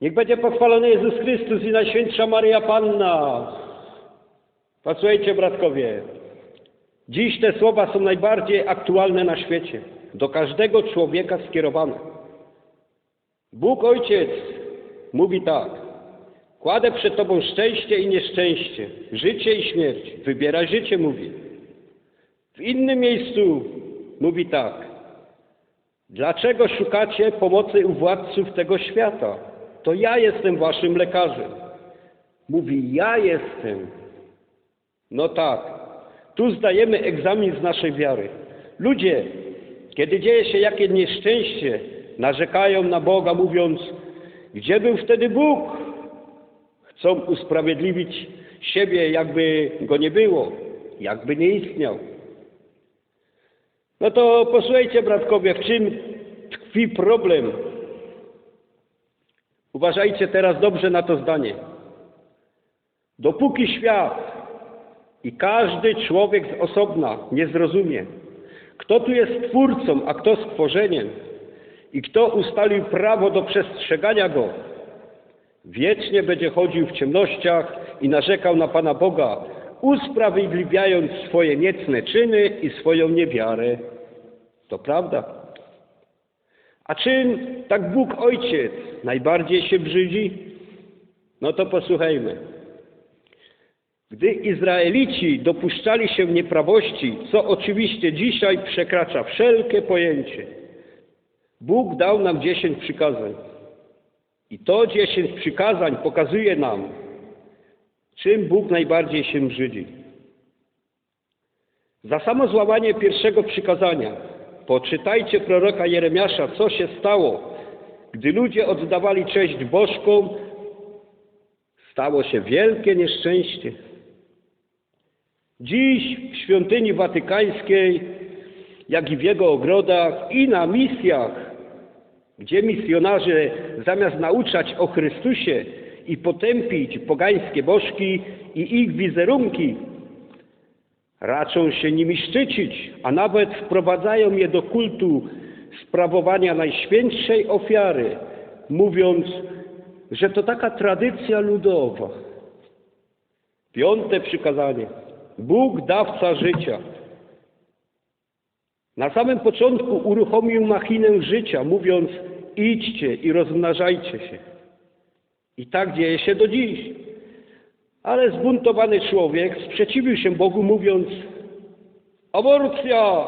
Niech będzie pochwalony Jezus Chrystus i Najświętsza Maryja Panna. Posłuchajcie, bratkowie. Dziś te słowa są najbardziej aktualne na świecie. Do każdego człowieka skierowane. Bóg Ojciec mówi tak. Kładę przed Tobą szczęście i nieszczęście, życie i śmierć. Wybieraj życie, mówi. W innym miejscu mówi tak. Dlaczego szukacie pomocy u władców tego świata? To ja jestem waszym lekarzem. Mówi, ja jestem. No tak, tu zdajemy egzamin z naszej wiary. Ludzie, kiedy dzieje się jakieś nieszczęście, narzekają na Boga, mówiąc, gdzie był wtedy Bóg? Chcą usprawiedliwić siebie, jakby go nie było, jakby nie istniał. No to posłuchajcie, bratkowie, w czym tkwi problem? Uważajcie teraz dobrze na to zdanie. Dopóki świat i każdy człowiek z osobna nie zrozumie, kto tu jest twórcą, a kto stworzeniem i kto ustalił prawo do przestrzegania go, wiecznie będzie chodził w ciemnościach i narzekał na Pana Boga, usprawiedliwiając swoje niecne czyny i swoją niewiarę. To prawda. A czym tak Bóg Ojciec najbardziej się brzydzi? No to posłuchajmy. Gdy Izraelici dopuszczali się nieprawości, co oczywiście dzisiaj przekracza wszelkie pojęcie, Bóg dał nam dziesięć przykazań. I to dziesięć przykazań pokazuje nam, czym Bóg najbardziej się brzydzi. Za samo złamanie pierwszego przykazania poczytajcie proroka Jeremiasza, co się stało, gdy ludzie oddawali cześć bożkom, stało się wielkie nieszczęście. Dziś w świątyni watykańskiej, jak i w jego ogrodach i na misjach, gdzie misjonarze zamiast nauczać o Chrystusie i potępić pogańskie bożki i ich wizerunki, raczą się nimi szczycić, a nawet wprowadzają je do kultu sprawowania najświętszej ofiary, mówiąc, że to taka tradycja ludowa. Piąte przykazanie. Bóg dawca życia. Na samym początku uruchomił machinę życia, mówiąc idźcie i rozmnażajcie się. I tak dzieje się do dziś. Ale zbuntowany człowiek sprzeciwił się Bogu, mówiąc aborcja,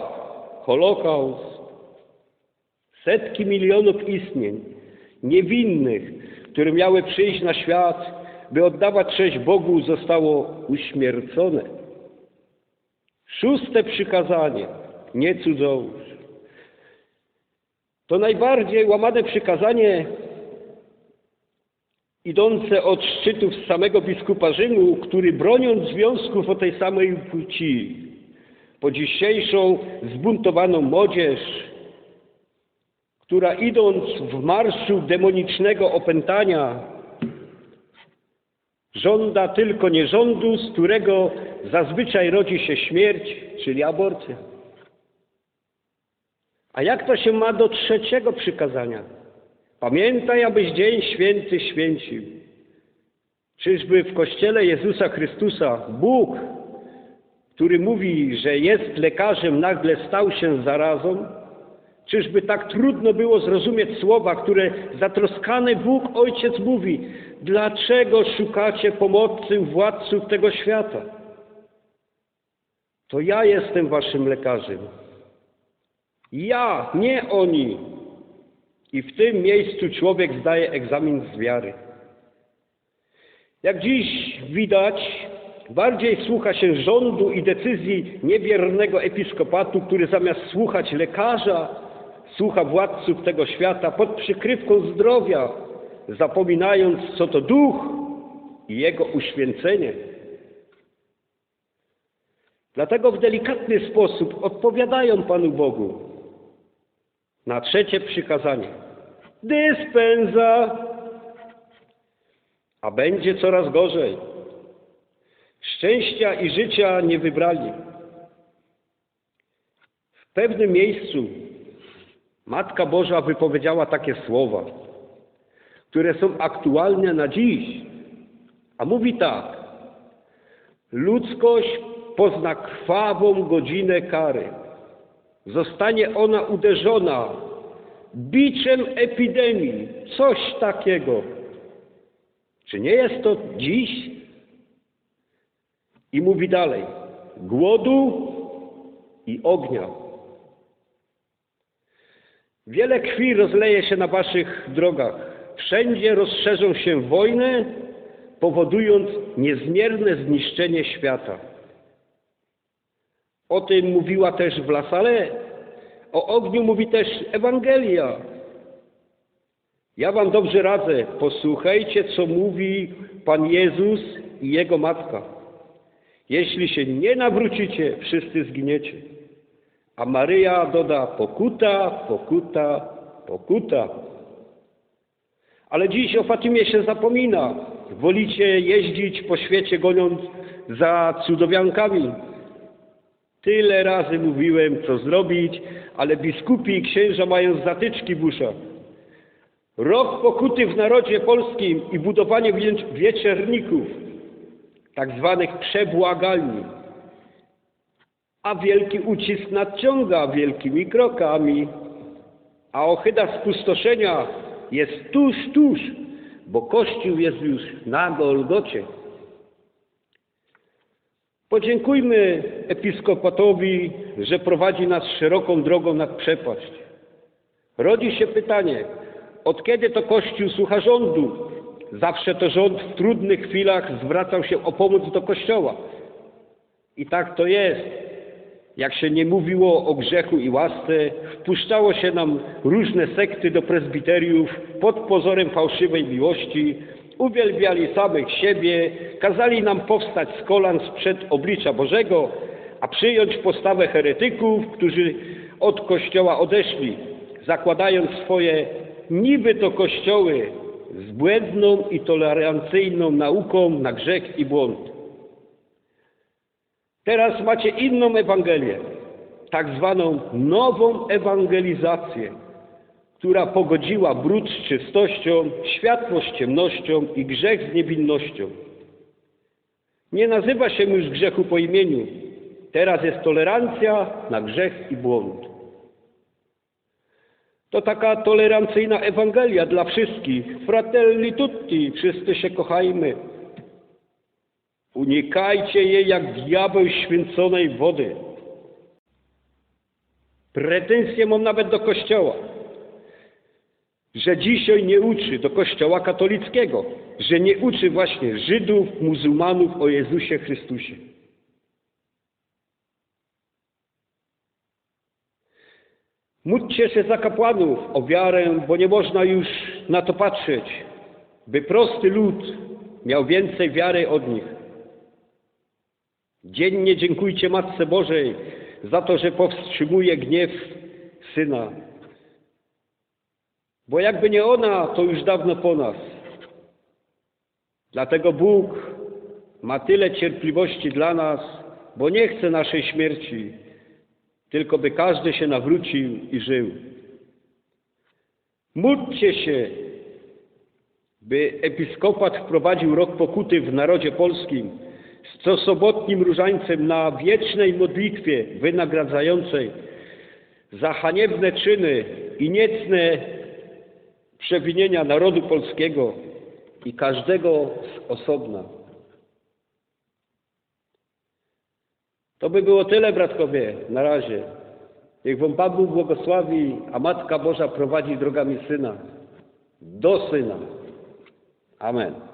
holokaust, setki milionów istnień niewinnych, które miały przyjść na świat, by oddawać cześć Bogu, zostało uśmiercone. Szóste przykazanie, nie cudzołóż. To najbardziej łamane przykazanie idące od szczytów samego biskupa Rzymu, który broniąc związków o tej samej płci, po dzisiejszą zbuntowaną młodzież, która idąc w marszu demonicznego opętania, żąda tylko nierządu, z którego zazwyczaj rodzi się śmierć, czyli aborcja. A jak to się ma do trzeciego przykazania? Pamiętaj, abyś dzień święty święcił. Czyżby w Kościele Jezusa Chrystusa Bóg, który mówi, że jest lekarzem, nagle stał się zarazą? Czyżby tak trudno było zrozumieć słowa, które zatroskany Bóg Ojciec mówi? Dlaczego szukacie pomocy władców tego świata? To ja jestem waszym lekarzem. Ja, nie oni. I w tym miejscu człowiek zdaje egzamin z wiary. Jak dziś widać, bardziej słucha się rządu i decyzji niewiernego episkopatu, który zamiast słuchać lekarza, słucha władców tego świata pod przykrywką zdrowia, zapominając, co to duch i jego uświęcenie. Dlatego w delikatny sposób odpowiadają Panu Bogu na trzecie przykazanie. Dyspensa, a będzie coraz gorzej. Szczęścia i życia nie wybrali. W pewnym miejscu Matka Boża wypowiedziała takie słowa. które są aktualne na dziś. A mówi tak: Ludzkość pozna krwawą godzinę kary. Zostanie ona uderzona biczem epidemii. Coś takiego. Czy nie jest to dziś? I mówi dalej: głodu i ognia. Wiele krwi rozleje się na waszych drogach. Wszędzie rozszerzą się wojny, powodując niezmierne zniszczenie świata. O tym mówiła też w Lasale. O ogniu mówi też Ewangelia. Ja wam dobrze radzę, posłuchajcie, co mówi Pan Jezus i Jego Matka. Jeśli się nie nawrócicie, wszyscy zginiecie. A Maryja doda pokuta, pokuta, pokuta. Ale dziś o Fatimie się zapomina. Wolicie jeździć po świecie goniąc za cudowiankami. Tyle razy mówiłem, co zrobić, ale biskupi i księża mają zatyczki w uszach. Rok pokuty w narodzie polskim i budowanie wiecz- wieczerników, tak zwanych przebłagalni. A wielki ucisk nadciąga wielkimi krokami, a ochyda spustoszenia jest tuż, tuż, bo Kościół jest już na Golgocie. Podziękujmy episkopatowi, że prowadzi nas szeroką drogą nad przepaść. Rodzi się pytanie, od kiedy to Kościół słucha rządu? Zawsze to rząd w trudnych chwilach zwracał się o pomoc do Kościoła. I tak to jest. Jak się nie mówiło o grzechu i łasce, wpuszczało się nam różne sekty do prezbiteriów pod pozorem fałszywej miłości, uwielbiali samych siebie, kazali nam powstać z kolan sprzed oblicza Bożego, a przyjąć postawę heretyków, którzy od Kościoła odeszli, zakładając swoje niby to kościoły z błędną i tolerancyjną nauką na grzech i błąd. Teraz macie inną Ewangelię, tak zwaną nową ewangelizację, która pogodziła brud z czystością, światło z ciemnością i grzech z niewinnością. Nie nazywa się już grzechu po imieniu. Teraz jest tolerancja na grzech i błąd. To taka tolerancyjna Ewangelia dla wszystkich. Fratelli tutti, wszyscy się kochajmy. Unikajcie jej jak diabeł święconej wody. Pretensje mam nawet do Kościoła, że dzisiaj nie uczy, do Kościoła katolickiego, że nie uczy właśnie Żydów, muzułmanów o Jezusie Chrystusie. Módlcie się za kapłanów o wiarę, bo nie można już na to patrzeć, by prosty lud miał więcej wiary od nich. Dziennie dziękujcie Matce Bożej za to, że powstrzymuje gniew Syna. Bo jakby nie ona, to już dawno po nas. Dlatego Bóg ma tyle cierpliwości dla nas, bo nie chce naszej śmierci, tylko by każdy się nawrócił i żył. Módlcie się, by episkopat wprowadził rok pokuty w narodzie polskim z cosobotnim różańcem na wiecznej modlitwie wynagradzającej za haniebne czyny i niecne przewinienia narodu polskiego i każdego z osobna. To by było tyle, bratkowie, na razie. Niech wam Pan Bóg błogosławi, a Matka Boża prowadzi drogami Syna, do Syna. Amen.